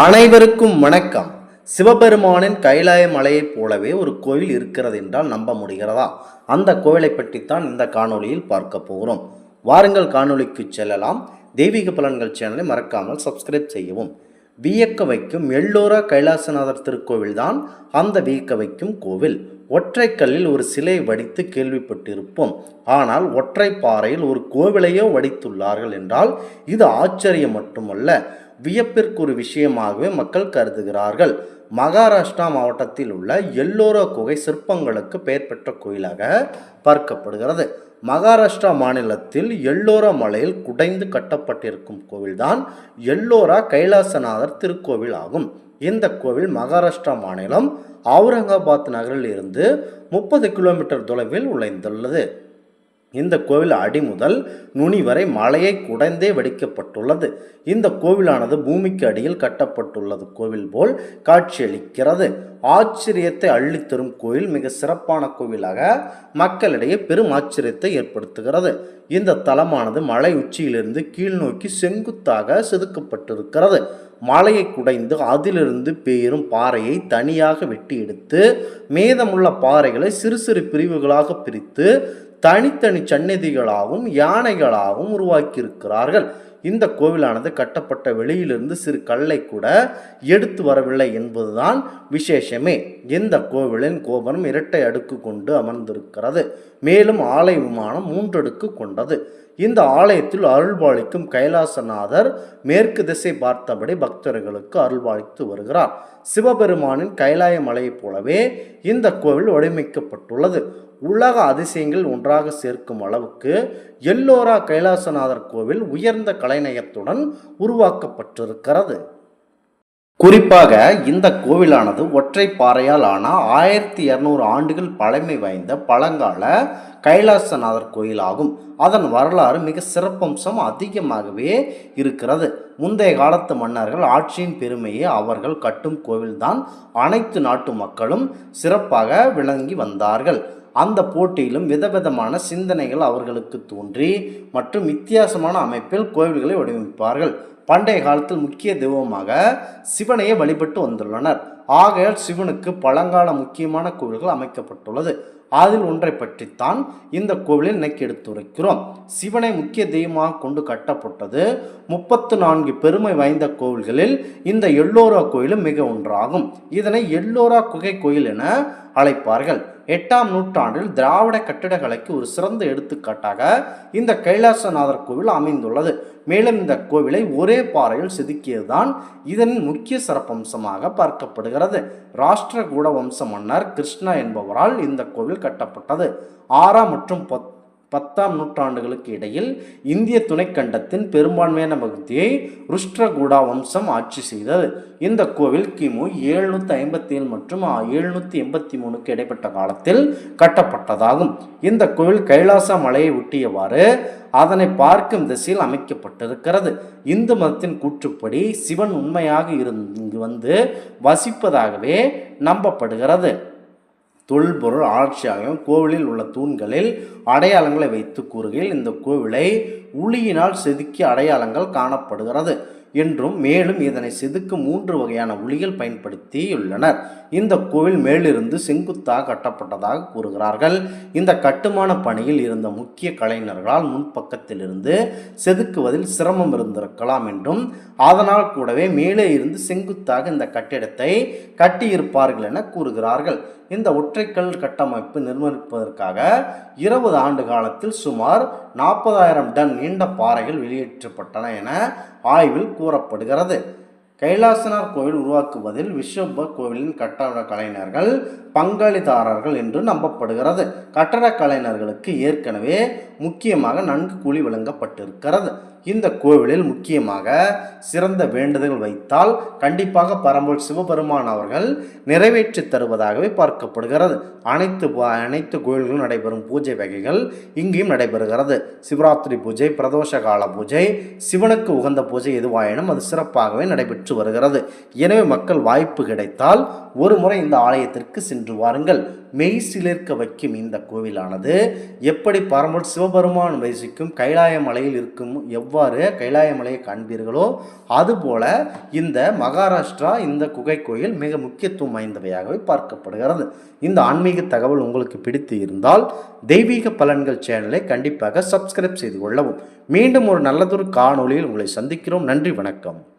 அனைவருக்கும் வணக்கம். சிவபெருமானின் கைலாய மலையைப் போலவே ஒரு கோவில் இருக்கிறது என்றால் நம்ப முடிகிறதா? அந்த கோவிலை பற்றித்தான் இந்த காணொளியில் பார்க்க போகிறோம். வாருங்கள் காணொளிக்கு செல்லலாம். தெய்வீக பலன்கள் சேனலை மறக்காமல் சப்ஸ்கிரைப் செய்யவும். வியக்க வைக்கும் எல்லோரா கைலாசநாதர் திருக்கோவில்தான் அந்த வியக்க வைக்கும் கோவில். ஒற்றைக்கல்லில் ஒரு சிலை வடித்து கேள்விப்பட்டிருப்போம். ஆனால் ஒற்றை பாறையில் ஒரு கோவிலையோ வடித்துள்ளார்கள் என்றால் இது ஆச்சரியம் மட்டுமல்ல. வியப்பிற்கு ஒரு விஷயமாகவே மக்கள் கருதுகிறார்கள். மகாராஷ்டிரா மாவட்டத்தில் உள்ள எல்லோரா குகை சிற்பங்களுக்கு பெயர் பெற்ற கோயிலாக பார்க்கப்படுகிறது. மகாராஷ்டிரா மாநிலத்தில் எல்லோரா மலையில் குடைந்து கட்டப்பட்டிருக்கும் கோவில்தான் எல்லோரா கைலாசநாதர் திருக்கோவில் ஆகும். இந்த கோவில் மகாராஷ்டிரா மாநிலம் அவுரங்காபாத் நகரில் இருந்து முப்பது கிலோமீட்டர் தொலைவில் உழைந்துள்ளது. இந்த கோவில் அடி முதல் நுனி வரை மலையை குடைந்தே வெடிக்கப்பட்டுள்ளது. இந்த கோவிலானது பூமிக்கு அடியில் கட்டப்பட்டுள்ளது. கோவில் போல் காட்சியளிக்கிறது. ஆச்சரியத்தை அள்ளித்தரும் கோவில் மிக சிறப்பான கோவிலாக மக்களிடையே பெரும் ஆச்சரியத்தை ஏற்படுத்துகிறது. இந்த தலமானது மலை உச்சியிலிருந்து கீழ் நோக்கி செங்குத்தாக செதுக்கப்பட்டிருக்கிறது. மலையை குடைந்து அதிலிருந்து பெயரும் பாறையை தனியாக வெட்டி எடுத்து மீதமுள்ள பாறைகளை சிறு சிறு பிரிவுகளாக பிரித்து தனித்தனி சந்நிதிகளாகவும் யானைகளாகவும் உருவாக்கியிருக்கிறார்கள். இந்த கோவிலானது கட்டப்பட்ட வெளியிலிருந்து சிறு கல்லை கூட எடுத்து வரவில்லை என்பதுதான் விசேஷமே. இந்த கோவிலின் கோபுரம் இரட்டை அடுக்கு கொண்டு அமர்ந்திருக்கிறது. மேலும் ஆலய விமானம் மூன்றடுக்கு கொண்டது. இந்த ஆலயத்தில் அருள்பாலிக்கும் கைலாசநாதர் மேற்கு திசை பார்த்தபடி பக்தர்களுக்கு அருள்பாலித்து வருகிறார். சிவபெருமானின் கைலாய மலையைப் போலவே இந்த கோவில் வடிவமைக்கப்பட்டுள்ளது. உலக அதிசயங்கள் ஒன்றாக சேர்க்கும் அளவுக்கு எல்லோரா கைலாசநாதர் கோவில் உயர்ந்த கலைநயத்துடன் உருவாக்கப்பட்டிருக்கிறது. குறிப்பாக இந்த கோவிலானது ஒற்றை பாறையால் ஆன ஆயிரத்தி இரநூறு ஆண்டுகள் பழமை வாய்ந்த பழங்கால கைலாசநாதர் கோயிலாகும். அதன் வரலாறு மிக சிறப்பம்சம் அதிகமாகவே இருக்கிறது. முந்தைய காலத்து மன்னர்கள் ஆட்சியின் பெருமையை அவர்கள் கட்டும் கோவில்தான் அனைத்து நாட்டு மக்களும் சிறப்பாக விளங்கி வந்தார்கள். அந்த போட்டியிலும் விதவிதமான சிந்தனைகள் அவர்களுக்கு தோன்றி மற்றும் வித்தியாசமான அமைப்பில் கோவில்களை வடிவமைப்பார்கள். பண்டைய காலத்தில் முக்கிய தெய்வமாக சிவனையே வழிபட்டு வந்துள்ளனர். ஆகையால் சிவனுக்கு பழங்கால முக்கியமான கோவில்கள் அமைக்கப்பட்டுள்ளது. அதில் ஒன்றை பற்றித்தான் இந்த கோவிலில் இன்னைக்கு எடுத்துரைக்கிறோம். சிவனை முக்கிய தெய்வமாக கொண்டு கட்டப்பட்டது முப்பத்து நான்கு பெருமை வாய்ந்த கோவில்களில் இந்த எல்லோரா கோயிலும் மிக ஒன்றாகும். இதனை எல்லோரா குகை கோயில் என அழைப்பார்கள். எட்டாம் நூற்றாண்டில் திராவிட கட்டிடக்கலைக்கு ஒரு சிறந்த எடுத்துக்காட்டாக இந்த கைலாசநாதர் கோவில் அமைந்துள்ளது. மேலும் இந்த கோவிலை ஒரே பாறையில் செதுக்கியதுதான் இதன் முக்கிய சிறப்பம்சமாக பார்க்கப்படுகிறது. ராஷ்டிரகூட வம்ச மன்னர் கிருஷ்ணா என்பவரால் இந்த கோவில் கட்டப்பட்டது. ஆறாம் மற்றும் பத் பத்தாம் நூற்றாண்டுகளுக்கு இடையில் இந்திய துணைக்கண்டத்தின் பெரும்பான்மையான பகுதியை ருஷ்டிரகூடா வம்சம் ஆட்சி செய்தது. இந்த கோவில் கிமு எழுநூற்றி ஐம்பத்தி ஏழு மற்றும் எழுநூற்றி எண்பத்தி மூணுக்கு இடைப்பட்ட காலத்தில் கட்டப்பட்டதாகும். இந்த கோவில் கைலாச மலையை ஒட்டியவாறு அதனை பார்க்கும் திசையில் அமைக்கப்பட்டிருக்கிறது. இந்து மதத்தின் கூற்றுப்படி சிவன் உண்மையாக இருந்து இங்கு வந்து வசிப்பதாகவே நம்பப்படுகிறது. தொல்பொருள் ஆட்சியாகவும் கோவிலில் உள்ள தூண்களில் அடையாளங்களை வைத்து கூறுகையில் இந்த கோவிலை உளியினால் செதுக்கிய அடையாளங்கள் காணப்படுகிறது. என்றும் மேலும் இதனை செதுக்க மூன்று வகையான ஒளிகள் பயன்படுத்தியுள்ளனர். இந்த கோவில் மேலிருந்து செங்குத்தாக கட்டப்பட்டதாக கூறுகிறார்கள். இந்த கட்டுமான பணியில் இருந்த முக்கிய கலைஞர்களால் முன்பக்கத்திலிருந்து செதுக்குவதில் சிரமம் இருந்திருக்கலாம் என்றும் அதனால் கூடவே மேலே இருந்து செங்குத்தாக இந்த கட்டிடத்தை கட்டியிருப்பார்கள் என கூறுகிறார்கள். இந்த ஒற்றைக்கல் கட்டமைப்பு நிர்மாணிப்பதற்காக இருபது ஆண்டு காலத்தில் சுமார் நாற்பதாயிரம் டன் நீண்ட பாறைகள் வெளியேற்றப்பட்டன என ஆய்வில் கூறப்படுகிறது. கைலாசனார் கோவில் உருவாக்குவதில் விஸ்வப கோவிலின் கட்டட கலைஞர்கள் பங்காளிதாரர்கள் என்று நம்பப்படுகிறது. கட்டட கலைஞர்களுக்கு ஏற்கனவே முக்கியமாக நன்கு கூலி வழங்கப்பட்டிருக்கிறது. இந்த கோவிலில் முக்கியமாக சிறந்த வேண்டுதல் வைத்தால் கண்டிப்பாக பரம்பூர் சிவபெருமான் அவர்கள் நிறைவேற்றி தருவதாகவே பார்க்கப்படுகிறது. அனைத்து அனைத்து கோயில்களும் நடைபெறும் பூஜை வகைகள் இங்கேயும் நடைபெறுகிறது. சிவராத்திரி பூஜை பிரதோஷ கால பூஜை சிவனுக்கு உகந்த பூஜை எதுவாயினும் அது சிறப்பாகவே நடைபெற்று வருகிறது. எனவே மக்கள் வாய்ப்பு கிடைத்தால் ஒரு முறை இந்த ஆலயத்திற்கு சென்று வாருங்கள். மெய் சிலிர்க்க வைக்கும் இந்த கோவிலானது எப்படி பரம்பொருள் சிவபெருமான் வசிக்கும் கைலாய மலையில் இருக்கும் எவ்வாறு கைலாய மலையை காண்பீர்களோ அதுபோல இந்த மகாராஷ்டிரா இந்த குகை கோயில் மிக முக்கியத்துவம் வாய்ந்தவையாகவே பார்க்கப்படுகிறது. இந்த ஆன்மீக தகவல் உங்களுக்கு பிடித்து இருந்தால் தெய்வீக பலன்கள் சேனலை கண்டிப்பாக சப்ஸ்கிரைப் செய்து கொள்ளவும். மீண்டும் ஒரு நல்லதொரு காணொளியில் உங்களை சந்திக்கிறோம். நன்றி வணக்கம்.